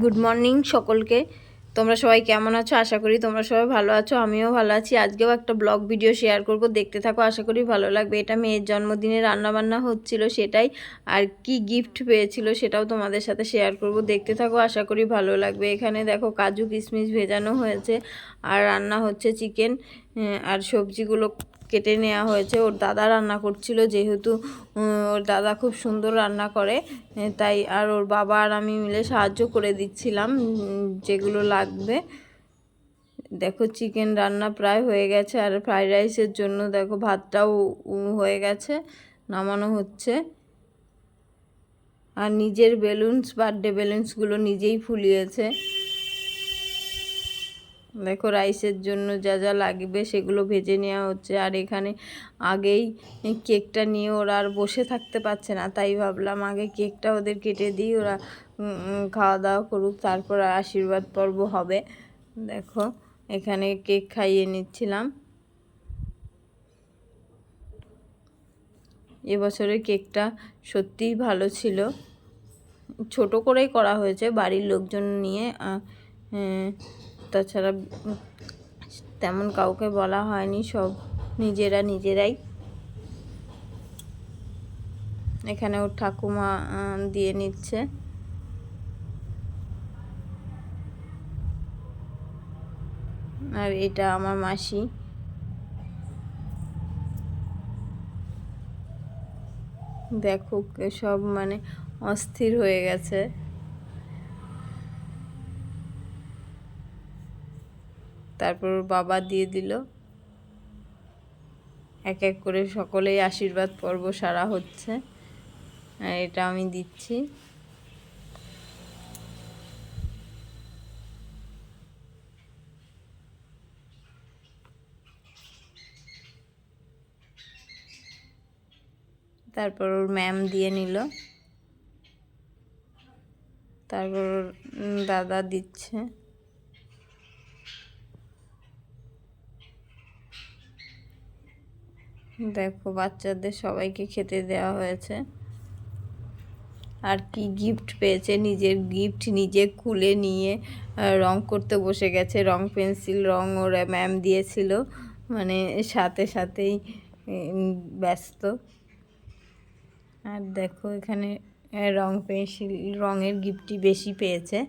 Good morning সকলকে। তোমরা সবাই কেমন আছো? আশা করি তোমরা সবাই ভালো আছো, আমিও ভালো আছি। আজকেও একটা ব্লগ ভিডিও শেয়ার করব। দেখতে থাকো, আশা করি ভালো লাগবে। এটা মেয়ের জন্মদিনে রান্নাবান্না হচ্ছিল সেটাই। আর কি গিফট পেয়েছিল সেটাও তোমাদের সাথে শেয়ার করব। দেখতে থাকো, আশা করি ভালো লাগবে। এখানে দেখো কাজু কিশমিশ ভেজানো হয়েছে। আর রান্না হচ্ছে চিকেন আর সবজিগুলো কেটে নেওয়া হয়েছে। ওর দাদা রান্না করছিল যেহেতু ওর দাদা খুব সুন্দর রান্না করে তাই আর ওর বাবা আর আমি মিলে সাহায্য করে দিচ্ছিলাম যেগুলো লাগবে। দেখো চিকেন রান্না প্রায় হয়ে গেছে, আর ফ্রাইড রাইসের জন্য দেখো ভাতটাও হয়ে গেছে, নামানো হচ্ছে। আর নিজের বেলুনস, বার্থডে বেলুনসগুলো নিজেই ফুলিয়েছে। দেখো রাইসের জন্য যা যা লাগবে সেগুলো ভেজে নেওয়া হচ্ছে। আর এখানে আগেই কেকটা নিয়ে ওরা আর বসে থাকতে পারছে না, তাই ভাবলাম আগে কেকটা ওদের কেটে দিই, ওরা খাওয়া দাওয়া করুক, তারপর আশীর্বাদ পর্ব হবে। দেখো এখানে কেক খাইয়ে নিচ্ছিলাম। এবছরের কেকটা সত্যিই ভালো ছিল। ছোট করেই করা হয়েছে, বাড়ির লোকজন নিয়ে তাছাড়া তেমন কাউকে বলা হয়নি, সব নিজেরা নিজেরাই। এখানে ওর ঠাকুমা দিয়ে নিচ্ছে। আর এটা আমার মাসি। দেখো, সব মানে অস্থির হয়ে গেছে। তারপর বাবা দিয়ে দিল। এক এক করে সকলেই আশীর্বাদ পর্ব সারা হচ্ছে। এটা আমি দিচ্ছি। তারপর ওর ম্যাম দিয়ে নিল। তারপর দাদা দিচ্ছে। দেখো, বাচ্চাদের সবাইকে খেতে দেওয়া হয়েছে। আর কি গিফট পেয়েছে, নিজের গিফট নিজে খুলে নিয়ে রং করতে বসে গেছে। রং পেন্সিল, রং ওরা ম্যাম দিয়েছিল। মানে সাথে সাথেই ব্যস্ত। আর দেখো, এখানে রং পেন্সিল, রঙের গিফটই বেশি পেয়েছে।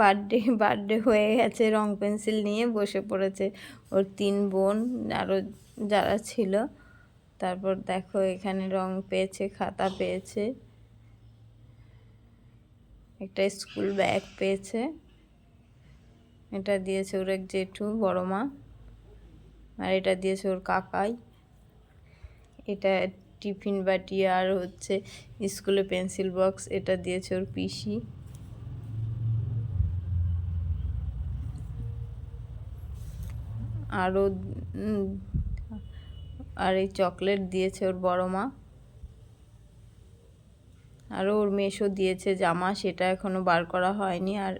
বার্থডে বার্থডে হয়ে গেছে, রং পেন্সিল নিয়ে বসে পড়েছে ওর তিন বোন আরও যারা ছিল। তারপর দেখো এখানে রং পেয়েছে, খাতা পেয়েছে। একটা স্কুল ব্যাগ পেয়েছে। এটা দিয়েছে ওর এক জেঠু, বড় মা। আর এটা দিয়েছে ওর কাকাই। এটা টিফিন বাটি আর হচ্ছে স্কুলে পেন্সিল বক্স, এটা দিয়েছে ওর পিসি। আরও আর এই চকলেট দিয়েছে ওর বড় মা। আরও ওর মেশো দিয়েছে জামা, সেটা এখনও বার করা হয়নি। আর